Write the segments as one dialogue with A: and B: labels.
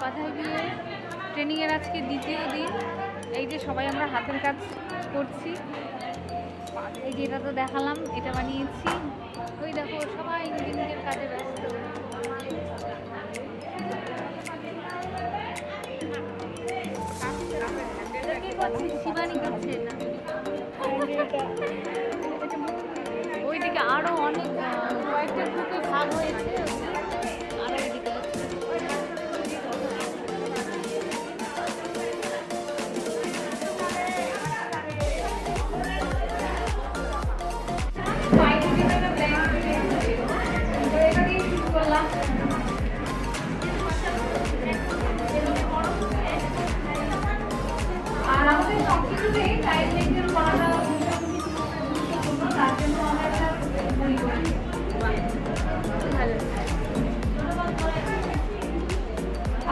A: পাথায় বিয়ে ট্রেনিংয়ের আজকে দ্বিতীয় দিন। এই যে সবাই আমরা হাতের কাজ করছি। এই যে এটা তো দেখালাম, এটা বানিয়েছি। ওই দেখো, সবাই নিজের কাজে ব্যস্ত। ওইদিকে আরও অনেক কয়েকটা গ্রুপে ভাগ হয়েছে। আরও ওইদিকে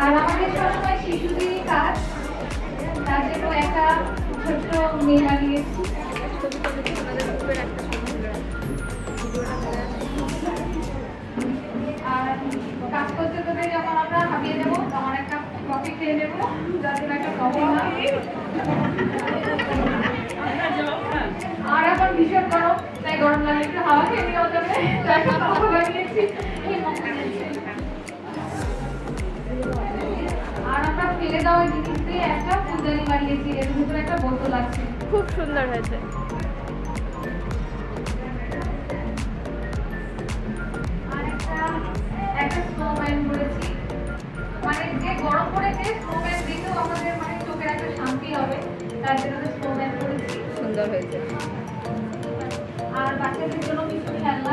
A: আর আমাদের সবসময় শিশুদেরই কাজ। তার জন্য একটা ছোট্ট মেয়ে বানিয়েছি আর কাজ করতে করতে যখন আমরা হাঁপিয়ে যাব, তখন একটা কফি খেয়ে নেব। যার জন্য একটা কফি গরম একটু হাওয়া খেয়ে নেওয়া যাবে তাই একটা কফি বানিয়েছি আর আমরা ফেলে দেওয়া জিনিস দিয়ে একটা ফুলদানি বানিয়েছি। এর ভিতরে একটা বোতল আছে।
B: খুব সুন্দর হয়েছে।
A: আর একটা একটা স্নোম্যান করেছি। মানে যে গরম পড়েছে স্নোম্যান দেখেও আমাদের মানে চোখের একটা শান্তি হবে। তার জন্য স্নোম্যান করেছি।
B: সুন্দর হয়েছে।
A: আর বাচ্চাদের জন্য কিছু খেলনা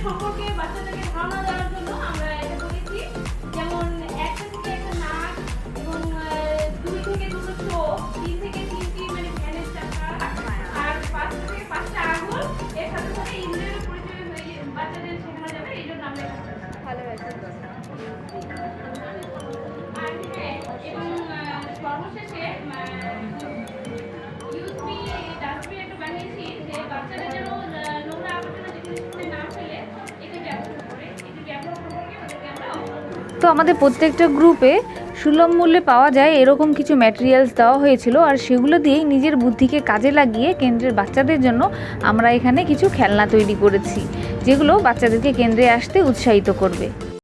A: সম্পর্কে বাচ্চাদেরকে ধারণা দেওয়ার জন্য আমরা এটা বলেছি যেমন একটা থেকে একটা নাক এবং দুই থেকে দুটো চোখ তিন থেকে তিনটি মানে ভ্যানের চাকা আর পাঁচ থেকে পাঁচটা আঙুল এর সাথে সাথে ইংরেজের পরিচয় হয়ে বাচ্চাদের শেখানো যাবে এই জন্য আমরা
B: ভালো হয়েছে
A: আর হ্যাঁ, এবং সর্বশেষে
C: আমাদের প্রত্যেকটা গ্রুপে সুলভ মূল্যে পাওয়া যায় এরকম কিছু ম্যাটেরিয়ালস দেওয়া হয়েছিল আর সেগুলো দিয়েই নিজের বুদ্ধিকে কাজে লাগিয়ে কেন্দ্রের বাচ্চাদের জন্য আমরা এখানে কিছু খেলনা তৈরি করেছি, যেগুলো বাচ্চাদেরকে কেন্দ্রে আসতে উৎসাহিত করবে।